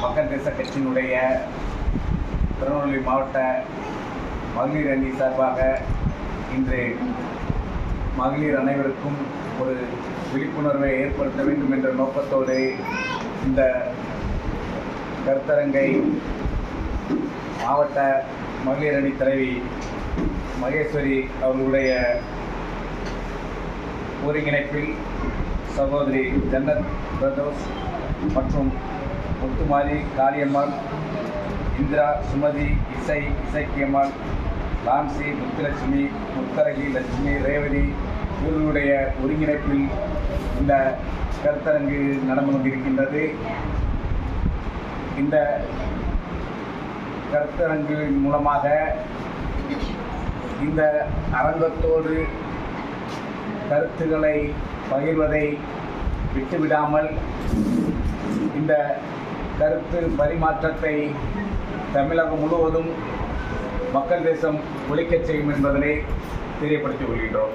மக்கள் தேச கட்சியினுடைய திருநெல்வேலி மாவட்ட மகளிர் அணி சார்பாக இன்று மகளிர் அனைவருக்கும் ஒரு விழிப்புணர்வை ஏற்படுத்த வேண்டும் என்ற நோக்கத்தோடு இந்த கருத்தரங்கை மாவட்ட மகளிர் அணி தலைவி மகேஸ்வரி அவர்களுடைய ஒருங்கிணைப்பில் சகோதரி ஜன்னத் பிரதோஸ் மற்றும் முத்துமாரி காளியம்மாள் இந்திரா சுமதி இசை இசைக்கியம்மாள் லான்சி முத்துலட்சுமி முத்தரகி லட்சுமி ரேவதி இவர்களுடைய ஒருங்கிணைப்பில் இந்த கருத்தரங்கு நடந்து கொண்டிருக்கின்றது. இந்த கருத்தரங்கின் மூலமாக இந்த அரங்கத்தோடு கருத்துக்களை பகிர்வதை விட்டுவிடாமல் இந்த கருத்து பரிமாற்றத்தை தமிழகம் முழுவதும் மக்கள் தேசம் ஒழிக்கச் செய்யும் என்பதனை தெரியப்படுத்திக் கொள்கின்றோம்.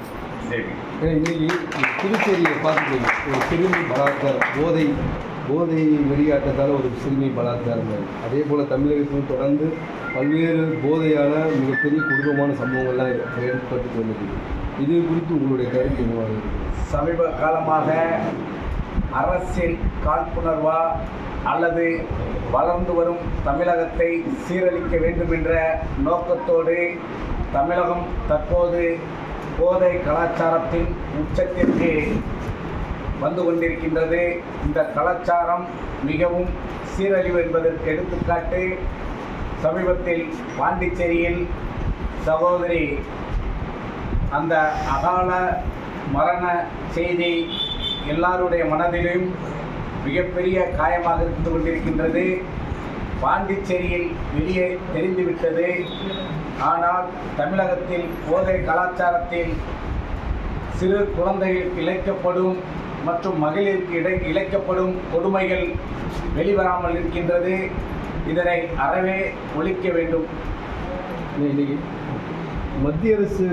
தேவி இன்னைக்கு புதுச்சேரியை பார்த்துட்டீங்க ஒரு சிறுமி பலாத்காரம் போதை போதை வெளியாட்டத்தால் ஒரு சிறுமி பலாத்காரம். அதே போல் தமிழகத்திலும் தொடர்ந்து பல்வேறு போதையான மிகப்பெரிய கொடூரமான சம்பவங்கள்லாம் ஏற்பட்டு வந்துருக்கு இது குறித்து உங்களுடைய கருத்து என்னவாக இருக்குது? சமீப காலமாக அரசியல் காழ்ப்புணர்வா அல்லது வளர்ந்து வரும் தமிழகத்தை சீரழிக்க வேண்டும் என்ற நோக்கத்தோடு தமிழகம் தற்போது போதை கலாச்சாரத்தின் உச்சத்திற்கு வந்து கொண்டிருக்கின்றது. இந்த கலாச்சாரம் மிகவும் சீரழிவு என்பதற்கு எடுத்துக்காட்டு சமீபத்தில் பாண்டிச்சேரியில் சகோதரி அந்த அகால மரண செய்தி எல்லாருடைய மனதிலும் மிகப்பெரிய காயமாக இருந்து கொண்டிருக்கின்றது. பாண்டிச்சேரியில் வெளியே தெரிந்துவிட்டது. ஆனால் தமிழகத்தில் போதை கலாச்சாரத்தில் சிறு குழந்தைகளுக்கு இழைக்கப்படும் மற்றும் மகளிருக்கு இடை இழைக்கப்படும் கொடுமைகள் வெளிவராமல் இருக்கின்றது. இதனை அறவே ஒழிக்க வேண்டும். மத்திய அரசு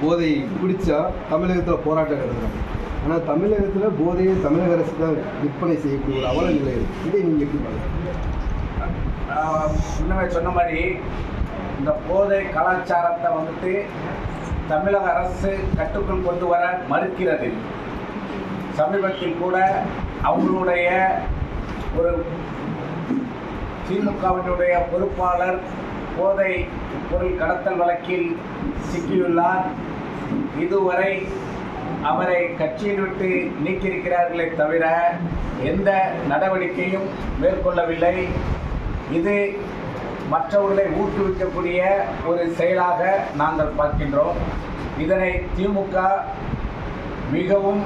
போதை பிடிச்சா தமிழகத்தில் போராட்டம் நடத்துகிறாங்க ஆனால் தமிழகத்தில் போதையை தமிழக அரசு தான் விற்பனை செய்யக்கூடிய ஒரு அவல நிலை இருக்குது இதை நீங்கள் எப்படி பார்க்குறீங்க? முன்னமே சொன்ன மாதிரி இந்த போதை கலாச்சாரத்தை வந்துட்டு தமிழக அரசு கட்டுக்குள் கொண்டு வர மறுக்கிறது. சமீபத்தில் கூட அவங்களுடைய ஒரு திமுகவினுடைய பொறுப்பாளர் போதை பொருள் கடத்தல் வழக்கில் சிக்கியுள்ளார். இதுவரை அவரை கட்சியில் விட்டு நீக்கியிருக்கிறார்களே தவிர எந்த நடவடிக்கையும் மேற்கொள்ளவில்லை. இது மற்றவர்களை ஊக்குவிக்கக்கூடிய ஒரு செயலாக நாங்கள் பார்க்கின்றோம். இதனை திமுக மிகவும்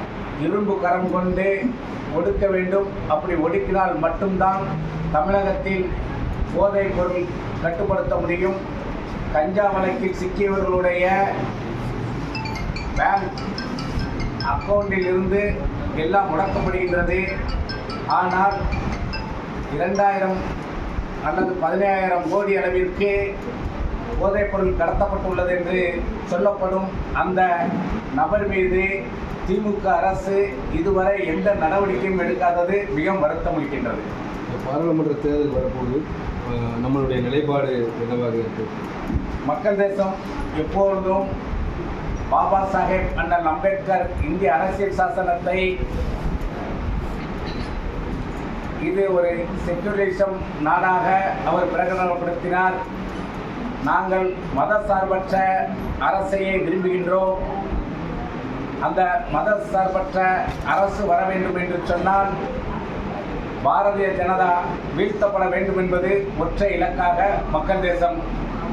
இரும்பு கரம் கொண்டு ஒடுக்க வேண்டும். அப்படி ஒடுக்கினால் மட்டும்தான் தமிழகத்தில் போதைப் பொருள் கட்டுப்படுத்த முடியும். கஞ்சா வழக்கில் சிக்கியவர்களுடைய பேங்க் அக்கௌண்டில் இருந்து எல்லாம் முடக்கப்படுகின்றது. ஆனால் இரண்டாயிரம் அல்லது பதினேழாயிரம் கோடி அளவிற்கு போதைப்பொருள் கடத்தப்பட்டுள்ளது என்று சொல்லப்படும் அந்த நபர் மீது திமுக அரசு இதுவரை எந்த நடவடிக்கையும் எடுக்காதது மிகவும் வருத்தம் அளிக்கின்றது இந்த பாராளுமன்ற தேர்தல் வரப்போது நம்மளுடைய நிலைப்பாடு என்னவாக இருக்குது மக்கள் தேசம் எப்பொழுதும் பாபா சாஹேப் அண்ணல் அம்பேத்கர் இந்திய அரசியல் சாசனத்தை இது ஒரு செக்குலரிசம் நாடாக அவர் பிரகடனப்படுத்தினார். நாங்கள் மத சார்பற்ற அரசையே விரும்புகின்றோம். அந்த மத சார்பற்ற அரசு வர வேண்டும் என்று சொன்னால் பாரதிய ஜனதா வீழ்த்தப்பட வேண்டும் என்பது ஒற்றை இலக்காக மக்கள் தேசம்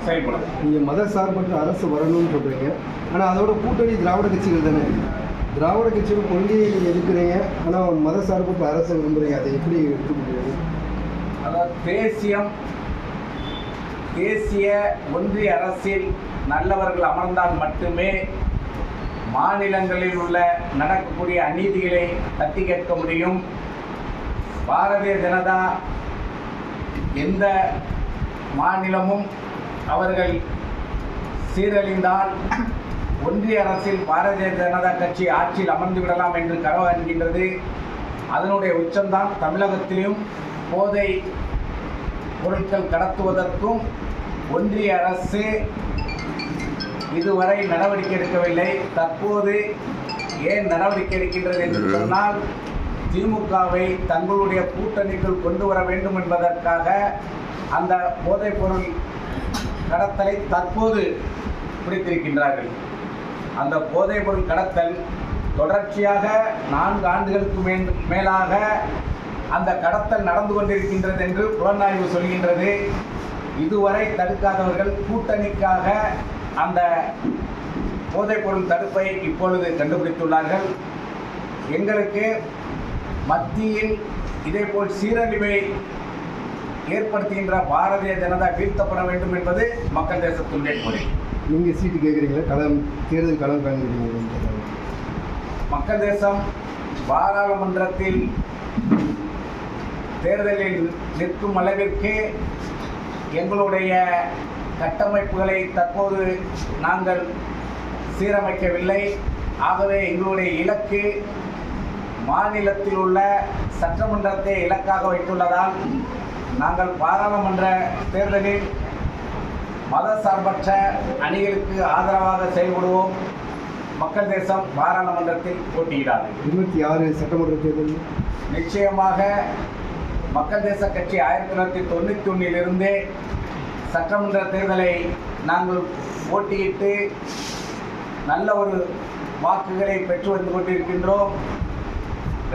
செயல்படும் நீங்கள் மத சார்பற்ற அரசு வரணும்னு சொல்கிறீங்க ஆனால் அதோட கூட்டணி திராவிட கட்சிகள் தானே? திராவிட கட்சிகள் கொள்கையை நீங்கள் எதிர்க்கிறீங்க. ஆனால் மத சார்பற்ற அரசை விரும்புகிறீங்க அதை எப்படி எடுக்க முடியாது அதாவது தேசியம் தேசிய ஒன்றிய அரசில் நல்லவர்கள் அமர்ந்தால் மட்டுமே மாநிலங்களில் உள்ள நடக்கக்கூடிய அநீதிகளை தட்டி கேட்க முடியும். பாரதிய ஜனதா எந்த மாநிலமும் அவர்கள் சீரழிந்தால் ஒன்றிய அரசில் பாரதிய ஜனதா கட்சி ஆட்சியில் அமர்ந்து விடலாம் என்று கனவு என்கின்றது அதனுடைய உச்சம்தான் தமிழகத்திலும் போதை பொருட்கள் கடத்துவதற்கும் ஒன்றிய அரசு இதுவரை நடவடிக்கை எடுக்கவில்லை. தற்போது ஏன் நடவடிக்கை எடுக்கின்றது என்று சொன்னால் திமுகவை தங்களுடைய கூட்டணிக்குள் கொண்டு வர வேண்டும் என்பதற்காக அந்த போதைப் பொருள் கடத்தலை தற்போது பிடித்திருக்கின்றார்கள். அந்த போதைப்பொருள் கடத்தல் தொடர்ச்சியாக நான்கு ஆண்டுகளுக்கு மேல் மேலாக அந்த கடத்தல் நடந்து கொண்டிருக்கின்றது என்று புலனாய்வு சொல்கின்றது. இதுவரை தடுக்காதவர்கள் கூட்டணிக்காக அந்த போதைப்பொருள் தடுப்பை இப்பொழுது கண்டுபிடித்துள்ளார்கள். எங்களுக்கு மத்தியில் இதேபோல் சீரழிவை ஏற்படுத்துகின்ற பாரதிய ஜனதா வீழ்த்தப்பட வேண்டும் என்பது மக்கள் தேசத்துடைய முறை நீங்கள் சீட்டு கேட்குறீங்களா களம் தேர்தல் களம் காண்கிறீங்க மக்கள் தேசம் பாராளுமன்றத்தில் தேர்தலில் நிற்கும் அளவிற்கு எங்களுடைய கட்டமைப்புகளை தற்போது நாங்கள் சீரமைக்கவில்லை. ஆகவே எங்களுடைய இலக்கு மாநிலத்தில் உள்ள சட்டமன்றத்தை இலக்காக வைத்துள்ளதால் நாங்கள் பாராளுமன்ற தேர்தலில் மதசார்பற்ற அணிகளுக்கு ஆதரவாக செயல்படுவோம். மக்கள் தேசம் பாராளுமன்றத்தில் போட்டியிடாது. இருபத்தி ஆறு சட்டமன்ற தேர்தல் நிச்சயமாக மக்கள் தேச கட்சி ஆயிரத்தி தொள்ளாயிரத்தி தொண்ணூற்றி ஒன்றிலிருந்தே சட்டமன்ற தேர்தலை நாங்கள் போட்டியிட்டு நல்ல ஒரு வாக்குகளை பெற்று வந்து கொண்டிருக்கின்றோம்.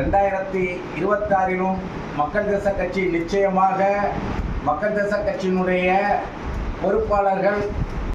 ரெண்டாயிரத்தி இருபத்தாறிலும் மக்கள் தேச கட்சி நிச்சயமாக மக்கள் தேச கட்சியினுடைய பொறுப்பாளர்கள்